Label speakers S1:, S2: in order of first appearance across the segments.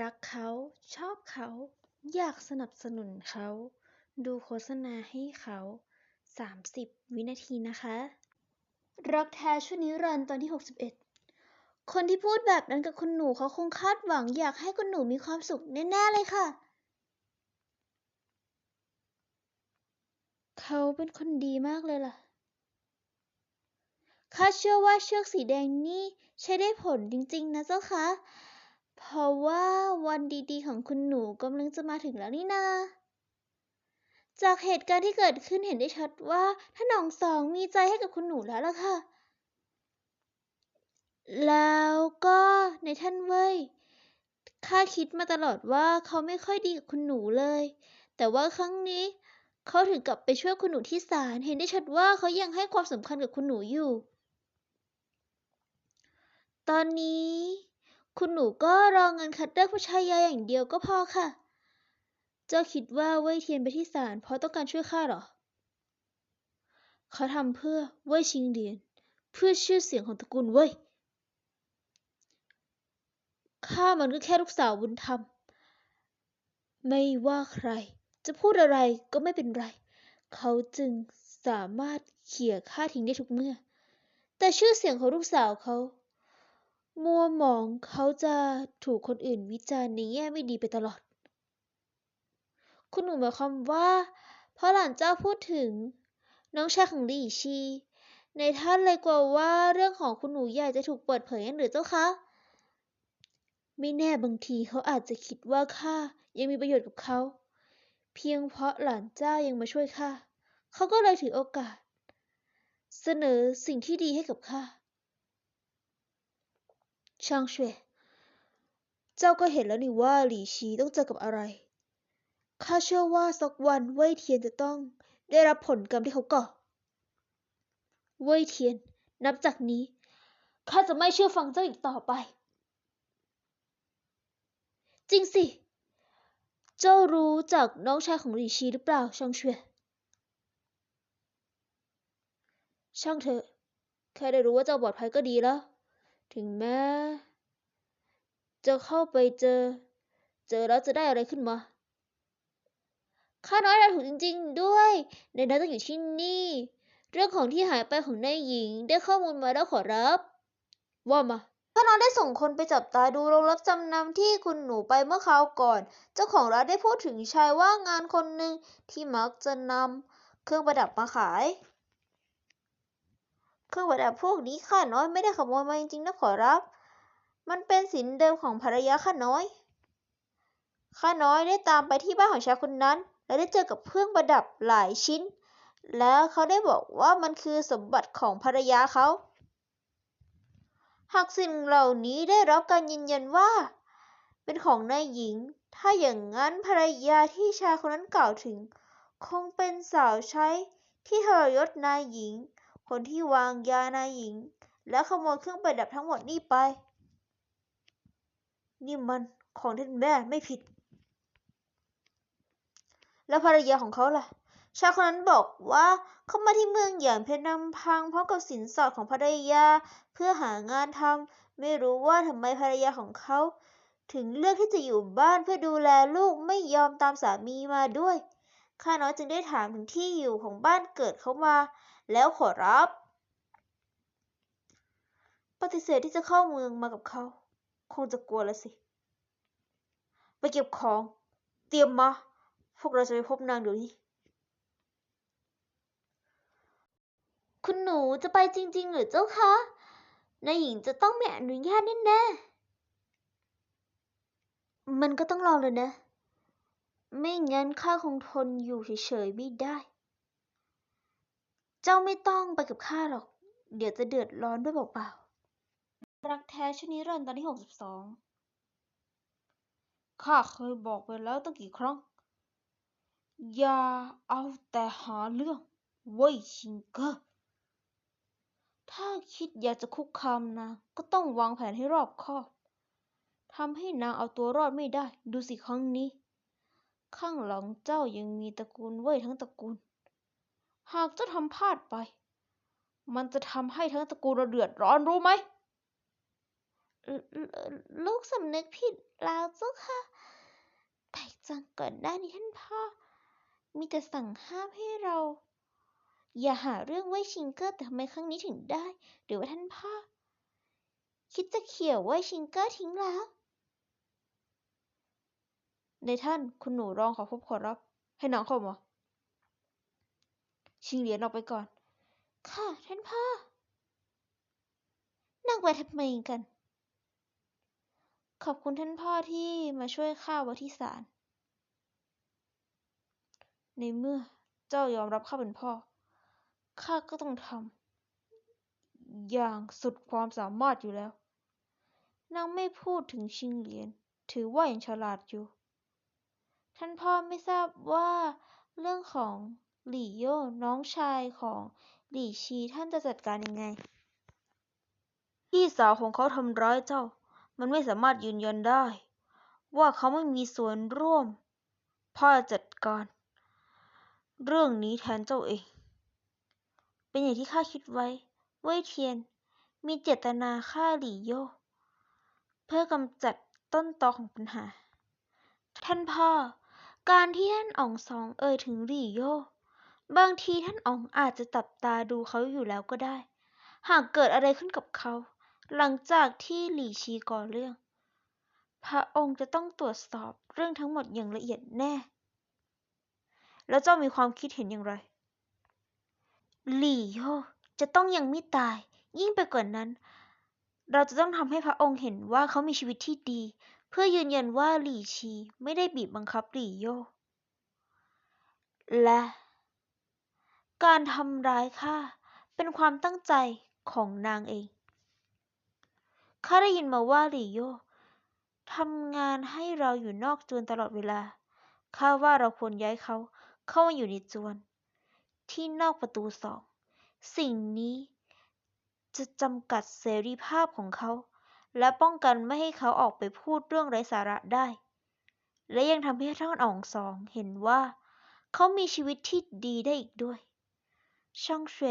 S1: รักเขา ชอบเขา อยากสนับสนุนเขา ดูโฆษณาให้เขาสามสิบวินาทีนะคะ รักแท้ชั่วนิรันดร์ตอนที่ 61 คนที่พูดแบบนั้นกับคุณหนูเขาคงคาดหวังอยากให้คุณหนูมีความสุขแน่ๆเลยค่ะ เขาเป็นคนดีมากเลยล่ะข้าเชื่อว่าเชือกสีแดงนี่ใช้ได้ผลจริงๆนะเจ้าคะ เพราะว่าวันดีๆ ของคุณหนูกำลังจะมาถึงแล้วนี่นา จากเหตุการณ์ที่เกิดขึ้นเห็นได้ชัดว่าท่านหนองสองมีใจให้กับคุณหนูแล้วล่ะค่ะ แล้วก็ในท่านเว้ยข้าคิดมาตลอดว่าเขาไม่ค่อยดีกับคุณหนูเลย แต่ว่าครั้งนี้เขาถึงกลับไปช่วยคุณหนูที่ศาลเห็นได้ชัดว่าเขายังให้ความสำคัญกับคุณหนูอยู่ ตอนนี้ คุณหนูก็รอเงินคัดเลือกผู้ชายาอย่างเดียวก็พอค่ะ เจ้าคิดว่าเว่ยเทียนไปที่ศาลเพราะต้องการช่วยข้าหรอ เขาทำเพื่อเว่ยชิงเดียน เพื่อชื่อเสียงของตระกูลเว่ยข้ามันก็แค่ลูกสาวบุญธรรม ไม่ว่าใคร จะพูดอะไรก็ไม่เป็นไร เขาจึงสามารถเขี่ยข้าทิ้งได้ทุกเมื่อ แต่ชื่อเสียงของลูกสาวเขา มัวหมองเขาจะถูกคนอื่นวิจารณ์ในแง่ไม่ดีไปตลอด คุณหนูหมายความว่าเพราะหลานเจ้าพูดถึง น้องชายของลี่ชี ในท่านเลยกลัวว่าเรื่องของคุณหนูใหญ่จะถูกเปิดเผยงั้นหรือเจ้าคะไม่แน่บางทีเขาอาจจะคิดว่าข้ายังมีประโยชน์กับเขา เพียงเพราะหลานเจ้ายังมาช่วยข้าเขาก็เลยถือโอกาส เสนอสิ่งที่ดีให้กับข้า ช่างเช่วย เจ้าก็เห็นแล้วนี่ว่าหลี่ชีต้องเจอกับอะไร ข้าเชื่อว่าสักวันเว่ยเทียนจะต้องได้รับผลกรรมที่เขาก่อ เว่ยเทียน นับจากนี้ข้าจะไม่เชื่อฟังเจ้าอีกต่อไป จริงสิ เจ้ารู้จักน้องชายของหลี่ชีหรือเปล่าช่างเช่วย ช่างเถอะ แค่ได้รู้ว่าเจ้าปลอดภัยก็ดีแล้ว ถึงแม้ จะเข้าไปเจอ เจอแล้วจะได้อะไรขึ้นมา ข้าน้อยได้ถูกจริง ๆ ด้วยในนั้นต้องอยู่ที่นี่ เรื่องของที่หายไปของนายหญิง ได้ข้อมูลมาแล้วขอรับ ว่ามาข้าน้อยได้ส่งคนไปจับตาดูโรงรับจำนำที่คุณหนูไปเมื่อคราวก่อน เจ้าของร้านได้พูดถึงชายว่างงานคนหนึ่งที่มักจะนำเครื่องประดับมาขาย เครื่องประดับพวกนี้ข้าน้อยไม่ได้ขโมยมาจริงๆนะขอรับ มันเป็นสินเดิมของภรรยาข้าน้อย ข้าน้อยได้ตามไปที่บ้านของชายคนนั้น และได้เจอกับเครื่องประดับหลายชิ้น แล้วเขาได้บอกว่ามันคือสมบัติของภรรยาเขา หากสิ่งเหล่านี้ได้รับการยืนยันว่า เป็นของนายหญิง ถ้าอย่างนั้นภรรยาที่ชายคนนั้นกล่าวถึง คงเป็นสาวใช้ที่ทรยศนายหญิง คนที่วางยานายหญิง และขโมยเครื่องประดับทั้งหมดนี่ไป นี่มันของท่านแม่ไม่ผิด แล้วภรรยาของเขาล่ะ ชายคนนั้นบอกว่าเขามาที่เมืองหยางเพียงลำพังพร้อมกับสินสอดของภรรยาเพื่อหางานทำไม่รู้ว่าทำไมภรรยาของเขา ถึงเลือกที่จะอยู่บ้านเพื่อดูแลลูกไม่ยอมตามสามีมาด้วย ข้าน้อยจึงได้ถามถึงที่อยู่ของบ้านเกิดเขามา แล้วขอรับ ปฏิเสธที่จะเข้าเมืองมากับเขา คงจะกลัวละสิ ไปเก็บของ เตรียมมา พวกเราจะไปพบนางเดี๋ยวนี้ คุณหนูจะไปจริง ๆ หรือเจ้าคะนายหญิงจะต้องไม่อนุญาตแน่ๆมันก็ต้องลองเลยนะ ไม่งั้นข้าคงทนอยู่เฉยๆไม่ได้ เจ้าไม่ต้องไปกับข้าหรอก เดี๋ยวจะเดือดร้อนด้วยเปล่าๆ รักแท้ชนิรันดร์ตอนที่หกสิบสองข้าเคยบอกไปแล้วตั้งกี่ครั้ง อย่าเอาแต่หาเรื่องเว่ยชิงเกอร์ ถ้าคิดอยากจะคุกคามนางก็ต้องวางแผนให้รอบคอบทำให้นางเอาตัวรอดไม่ได้ ดูสิครั้งนี้ ข้างหลังเจ้ายังมีตระกูลเว่ยทั้งตระกูล หากเจ้าทำพลาดไป มันจะทำให้ทั้งตระกูลเราเดือดร้อนรู้ไหมล,ลูกสำนึกผิดแล้วเจ้าค่ะแปลกจังก่อนหน้านี้ท่านพ่อ มีแต่สั่งห้ามให้เรา อย่าหาเรื่องไว้ชิงเกอร์แต่ทำไมครั้งนี้ถึงได้ หรือว่าท่านพ่อ คิดจะเขี่ยวไว้ชิงเกอร์ทิ้งแล้ว ในท่านคุณหนูร้องขอพบขอรับ ให้น้องเข้ามาชิงเหรียญออกไปก่อน ค่ะท่านพ่อ นั่งไปทำไมกัน ขอบคุณท่านพ่อที่มาช่วยข้าว้ที่ศาล ในเมื่อเจ้ายอมรับข้าเป็นพ่อ ข้าก็ต้องทำอย่างสุดความสามารถอยู่แล้ว นางไม่พูดถึงชิงเหรียญ ถือว่าอยังฉลาดอยู่ ท่านพ่อไม่ทราบว่าเรื่องของหลี่โย่น้องชายของหลี่ชีท่านจะจัดการยังไง พี่สาวของเขาทำร้ายเจ้า มันไม่สามารถยืนยันได้ ว่าเขาไม่มีส่วนร่วมพ่อจัดการ เรื่องนี้แทนเจ้าเอง เป็นอย่างที่ข้าคิดไว้ เว่ยเทียน มีเจตนาฆ่าหลี่โย่เพื่อกำจัดต้นตอของปัญหา ท่านพ่อ การที่ท่านอ๋องสองเอ่ยถึงหลี่โย่บางทีท่านอ๋องอาจจะจับตาดูเขาอยู่แล้วก็ได้ หากเกิดอะไรขึ้นกับเขา หลังจากที่หลี่ชีก่อเรื่อง พระองค์จะต้องตรวจสอบเรื่องทั้งหมดอย่างละเอียดแน่ แล้วเจ้ามีความคิดเห็นอย่างไร หลี่โยจะต้องยังไม่ตาย ยิ่งไปกว่านั้น เราจะต้องทำให้พระองค์เห็นว่าเขามีชีวิตที่ดี เพื่อยืนยันว่าหลี่ชีไม่ได้บีบบังคับหลี่โย และการทำร้ายข้าเป็นความตั้งใจของนางเอง ข้าได้ยินมาว่าหลี่โยทำงานให้เราอยู่นอกจวนตลอดเวลา ข้าว่าเราควรย้ายเขาเข้ามาอยู่ในจวน ที่นอกประตูสอง สิ่งนี้จะจำกัดเสรีภาพของเขา และป้องกันไม่ให้เขาออกไปพูดเรื่องไร้สาระได้ และยังทำให้ท่านอ๋องสองเห็นว่า เขามีชีวิตที่ดีได้อีกด้วย ช่างเฉว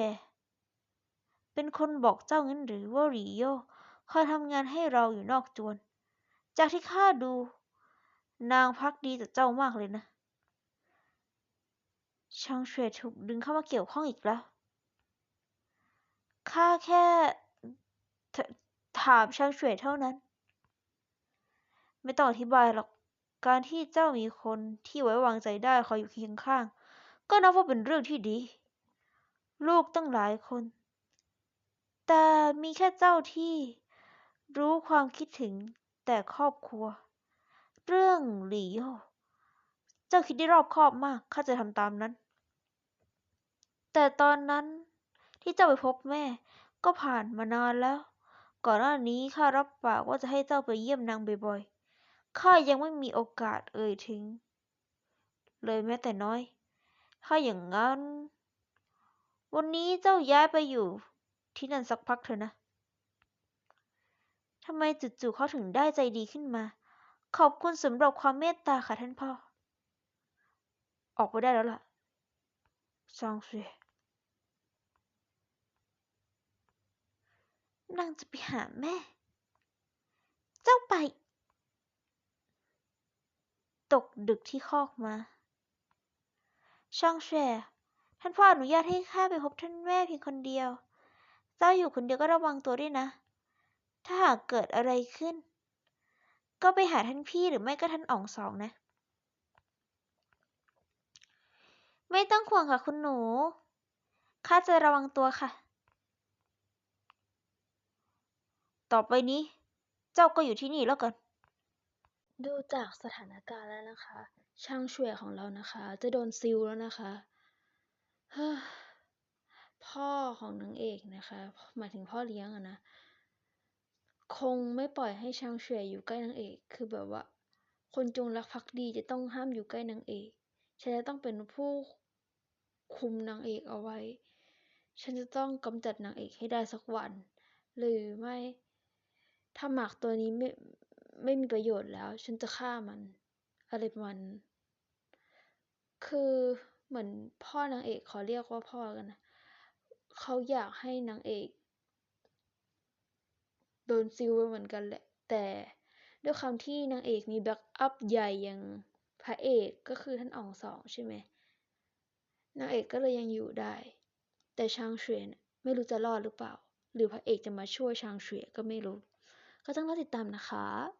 S1: เป็นคนบอกเจ้างั้นหรือว่าหลี่โยคอยทำงานให้เราอยู่นอกจวน จากที่ข้าดู นางพักดีต่อเจ้ามากเลยนะช่างเฉวถูกดึงเข้ามาเกี่ยวข้องอีกแล้วข้าแค่ ถามช่างเฉวเท่านั้น ไม่ต้องอธิบายหรอก การที่เจ้ามีคนที่ไว้วางใจได้คอยอยู่เคียงข้าง ก็นับว่าเป็นเรื่องที่ดี ลูกตั้งหลายคน แต่มีแค่เจ้าที่รู้ความคิดถึงแต่ครอบครัว เรื่องหลี่โยเจ้าคิดได้รอบคอบมาก ข้าจะทำตามนั้น แต่ตอนนั้นที่เจ้าไปพบแม่ก็ผ่านมานานแล้ว ก่อนหน้านี้ข้ารับปากว่าจะให้เจ้าไปเยี่ยมนางบ่อยๆ ข้ายังไม่มีโอกาสเอ่ยถึง เลยแม้แต่น้อย ถ้าอย่างนั้น วันนี้เจ้าย้ายไปอยู่ ที่นั่นสักพักเถอะนะทำไมจู่ๆเขาถึงได้ใจดีขึ้นมา ขอบคุณสำหรับความเมตตาค่ะท่านพ่อ ออกไปได้แล้วล่ะซางเซย นางจะไปหาแม่ เจ้าไป ตกดึกที่คอกมา ช่างแชร์ท่านพ่ออนุญาตให้ข้าไปพบท่านแม่เพียงคนเดียว เจ้าอยู่คนเดียวก็ระวังตัวด้วยนะ ถ้าหากเกิดอะไรขึ้น ก็ไปหาท่านพี่หรือไม่ก็ท่านอ๋องสองนะ ไม่ต้องห่วงค่ะคุณหนู ข้าจะระวังตัวค่ะ ต่อไปนี้ เจ้าก็อยู่ที่นี่แล้วกัน ดูจากสถานการณ์แล้วนะคะ ช่างช่วยของเรานะคะ จะโดนซิลแล้วนะคะพ่อของนางเอกนะคะหมายถึงพ่อเลี้ยงอะนะ คงไม่ปล่อยให้ช่างเฉวยอยู่ใกล้นางเอก คือแบบว่า คนจงรักภักดีจะต้องห้ามอยู่ใกล้นางเอกฉันจะต้องเป็นผู้คุมนางเอกเอาไว้ ฉันจะต้องกำจัดนางเอกให้ได้สักวัน หรือไม่ ถ้าหมากตัวนี้ไม่ไม่มีประโยชน์แล้ว ฉันจะฆ่ามัน อะไรมัน คือเหมือนพ่อนางเอกขอเรียกว่าพ่อกันนะเขาอยากให้นางเอกโดนซิลไปเหมือนกันแหละ แต่ด้วยความที่นางเอกมีแบ็กอัพใหญ่อย่างพระเอกก็คือท่านอ๋องสองใช่ไหมนางเอกก็เลยยังอยู่ได้ แต่ชางเฉวียนไม่รู้จะรอดหรือเปล่า หรือพระเอกจะมาช่วยชางเฉวียก็ไม่รู้ ก็ต้องรอติดตามนะคะ